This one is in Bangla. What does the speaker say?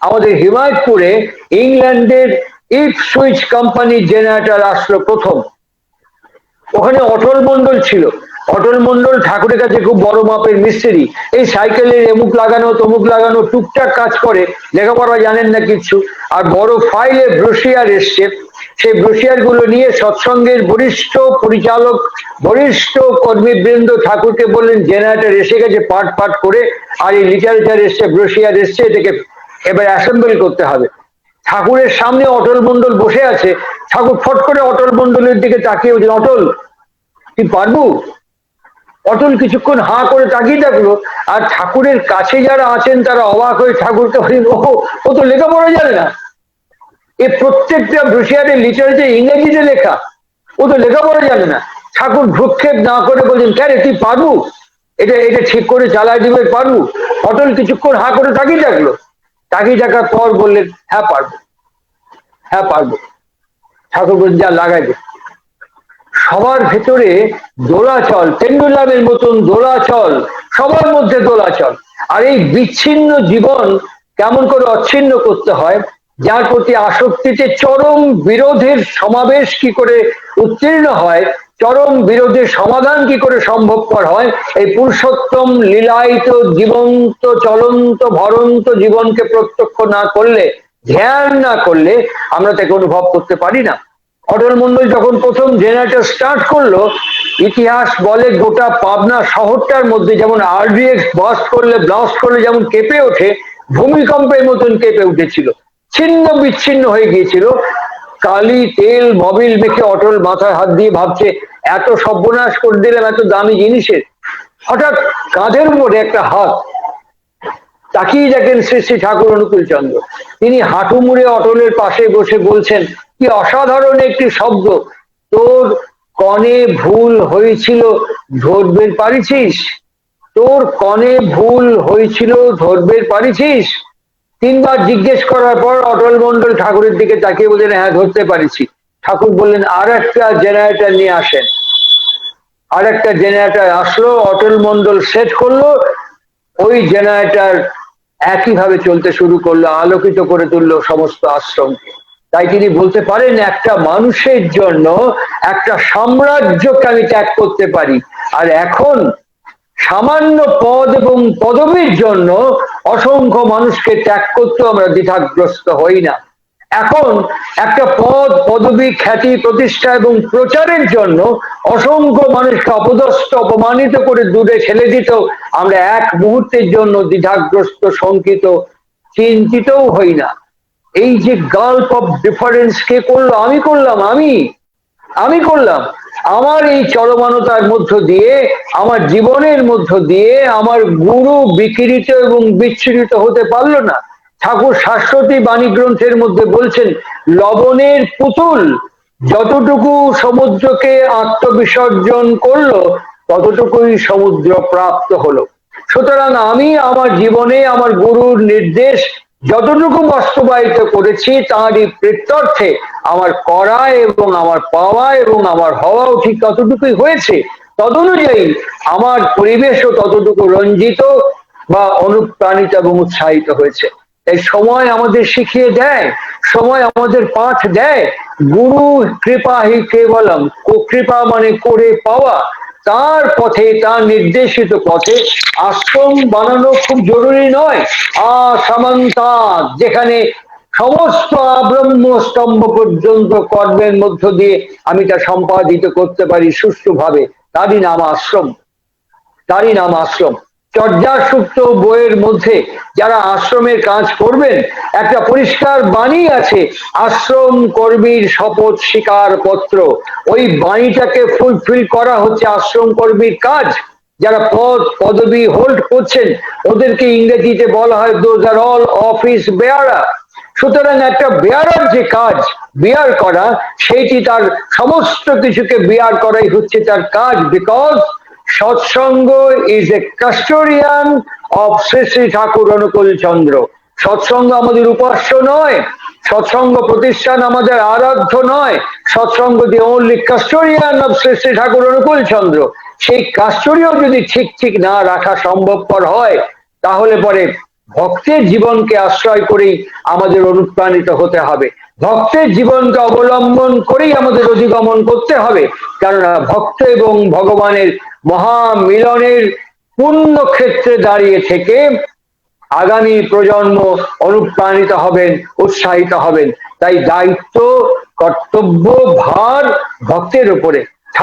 আমাদের হিমায়তপুরে ইংল্যান্ডের ইফ সুইচ কোম্পানির জেনারেটর আসলো প্রথম। ওখানে অটল মন্ডল ছিল। অটল মন্ডল ঠাকুরের কাছে খুব বড় মাপের মিস্ত্রি। এই সাইকেলের এমুক লাগানো তমুক লাগানো টুকটাক কাজ করে। লেখাপড়া জানেন না কিছু। আর বড় ফাইলে ব্রোশিয়ার এসছে। সেই ব্রোশিয়ারগুলো নিয়ে সৎসঙ্গের বরিষ্ঠ পরিচালক, বরিষ্ঠ কর্মীবৃন্দ ঠাকুরকে বললেন, জেনারেটর এসে গেছে, পাট পাট করে। আর এই লিটারেচার এসছে, ব্রোশিয়ার এসছে, এটাকে এবার অ্যাসেম্বল করতে হবে। ঠাকুরের সামনে অটল মন্ডল বসে আছে। ঠাকুর ফট করে অটল মন্ডলের দিকে তাকিয়ে বলছেন, অটল তুই পারব? অটল কিছুক্ষণ হাঁ করে তাকিয়ে থাকল আর ঠাকুরের কাছে যারা আছেন, তারা অবাক হয়ে ঠাকুরকে ও ও তো লেখা লেখাপড়া জানে না। এ প্রত্যেকটা ব্রুশিয়ারের লিটারেচার ইংরেজিতে লেখা। ও তো লেখা লেখাপড়া জানে না। ঠাকুর ভ্রুক্ষেপ না করে বলছেন ক্যারে তুই পারব? এটা এটা ঠিক করে চালায় দিবে, পারব? অটল কিছুক্ষণ হাঁ করে তাকিয়ে থাকল তাকিয়ে থাকার পর বললেন হ্যাঁ পারব। হ্যাঁ পারব। ঠাকুর বলছেন যা লাগাই দে। সবার ভেতরে দোলাচল পেন্ডুলামের মতন দোলাচল, সবার মধ্যে দোলাচল। আর এই বিচ্ছিন্ন জীবন কেমন করে অচ্ছিন্ন করতে হয়, যার প্রতি আসক্তিতে চরম বিরোধের সমাবেশ কি করে উত্তীর্ণ হয় চরম বিরোধের সমাধান কি করে সম্ভবপর হয়? এই পুরুষোত্তম লীলায়িত, জীবন্ত, চলন্ত, ভরন্ত জীবনকে প্রত্যক্ষ না করলে, ধ্যান না করলে আমরা তাকে অনুভব করতে পারি না। অটল মন্ডল যখন প্রথম জেনারেটর স্টার্ট করল, ইতিহাস বলে গোটা পাবনা শহরটার মধ্যে যেমন আরডিএক্স বাস্ট করলে ব্লাস্ট করলে যেমন কেঁপে ওঠে, ভূমিকম্পের মতন কেঁপে উঠেছিল। ছিন্ন বিচ্ছিন্ন হয়ে গিয়েছিল। কালি, তেল, মবিল মেখে অটল মাথায় হাত দিয়ে ভাবছে, এত সর্বনাশ করে দিলাম, এত দামি জিনিসের। হঠাৎ কাঁধের উপরে একটা হাত তাকিয়ে দেখেন শ্রী শ্রী ঠাকুর অনুকূল চন্দ্র তিনি হাঁটু মুড়ে অটলের পাশে বসে বলছেন, কি অসাধারণ একটি শব্দ। তোর কনে ভুল হয়েছিল ধরবের পারিছিস? তোর কনে ভুল হয়েছিল ধরবের পারিছিস? তিনবার জিজ্ঞেস করার পর অটল মন্ডল ঠাকুরের দিকে তাকিয়ে বললেন হ্যাঁ ধরতে পারিছি। ঠাকুর বললেন আর একটা জেনারেটর নিয়ে আসেন। আর একটা জেনারেটর আসলো, অটল মন্ডল সেট করল, ওই জেনারেটর একইভাবে চলতে শুরু করল, আলোকিত করে তুললো সমস্ত আশ্রমকে তাই তিনি বলতে পারেন, একটা মানুষের জন্য একটা সাম্রাজ্যকে আমি ত্যাগ করতে পারি। আর এখন সামান্য পদ এবং পদবীর জন্য অসংখ্য মানুষকে ত্যাগ করতে আমরা দ্বিধাগ্রস্ত হই না। এখন একটা পদ, পদবী, খ্যাতি, প্রতিষ্ঠা এবং প্রচারের জন্য অসংখ্য মানুষকে অপদস্থ, অপমানিত করে দূরে ঠেলে দিত আমরা এক মুহূর্তের জন্য দ্বিধাগ্রস্ত, শঙ্কিত, চিন্তিতও হই না। এই যে গাল্প অফ ডিফারেন্স কে করল, আমি করলাম, আমি? আমি করলাম। আমার এই চলমানতার মধ্য দিয়ে, আমার জীবনের মধ্য দিয়ে আমার গুরু বিকিরিত এবং বিচ্ছুরিত হতে পারল না। ঠাকুর শাশ্বতী বাণী গ্রন্থের মধ্যে বলছেন, লবণের পুতুল যতটুকু সমুদ্রকে আত্মবিসর্জন করল, ততটুকুই সমুদ্র প্রাপ্ত হলো। সুতরাং আমি আমার জীবনে আমার গুরুর নির্দেশ যতটুকু বাস্তবায়িত করেছি, তারই প্রত্যর্থে আমার করা এবং আমার পাওয়া এবং আমার হওয়াও ঠিক ততটুকুই হয়েছে। তদনুযায়ী আমার পরিবেশও ততটুকু রঞ্জিত বা অনুপ্রাণিত এবং উৎসাহিত হয়েছে। এই সময় আমাদের শিখিয়ে দেয়, সময় আমাদের পাঠ দেয়। গুরু কৃপা হি কেবলম কৃপা মানে করে পাওয়া। তার পথে, তার নির্দেশিত পথে আশ্রম বানানো খুব জরুরি নয়। আ সামান্তা যেখানে সমস্ত আব্রহ্ম স্তম্ভ পর্যন্ত কর্মের মধ্য দিয়ে আমি তা সম্পাদিত করতে পারি সুষ্ঠুভাবে। তারই নাম আশ্রম। তারই নাম আশ্রম। চর্যাসুক্ত বইয়ের মধ্যে যারা আশ্রমের কাজ করবেন, একটা পরিষ্কার বাণী আছে, আশ্রম কর্মীর শপথ স্বীকার পত্র। ওই বাণীটাকে ফুলফিল করা হচ্ছে আশ্রম কর্মীর কাজ। যারা পদ, পদবি হোল্ড করছেন, ওদেরকে ইংরেজিতে বলা হয় those are all office bearer সুতরাং একটা বেয়ারার যে কাজ বিয়ার করা, সেইটি তার সমস্ত কিছুকে বিয়ার করাই হচ্ছে তার কাজ because Satsang is a custodian of Shri Shri Thakur Anukul Chandra Satsang আমাদের উপাস্য নয়, সৎসঙ্গ প্রতিষ্ঠান আমাদের আরাধ্য নয়, Satsang the only custodian of Shri Shri Thakur Anukul Chandra সেই কাস্টোরিয়াও যদি ঠিক ঠিক না রাখা সম্ভবপর হয়, তাহলে পরে ভক্তের জীবনকে আশ্রয় করেই আমাদের অনুপ্রাণিত হতে হবে। ভক্তের জীবনকে অবলম্বন করেই আমাদের অধিগমন করতে হবে। কেননা ভক্ত এবং ভগবানের মহামিলনের পূর্ণ ক্ষেত্রে দাঁড়িয়ে থেকে আগামী প্রজন্ম অনুপ্রাণিত হবেন, উৎসাহিত হবেন। তাই দায়িত্ব, কর্তব্য, ভার ভক্তের উপরে।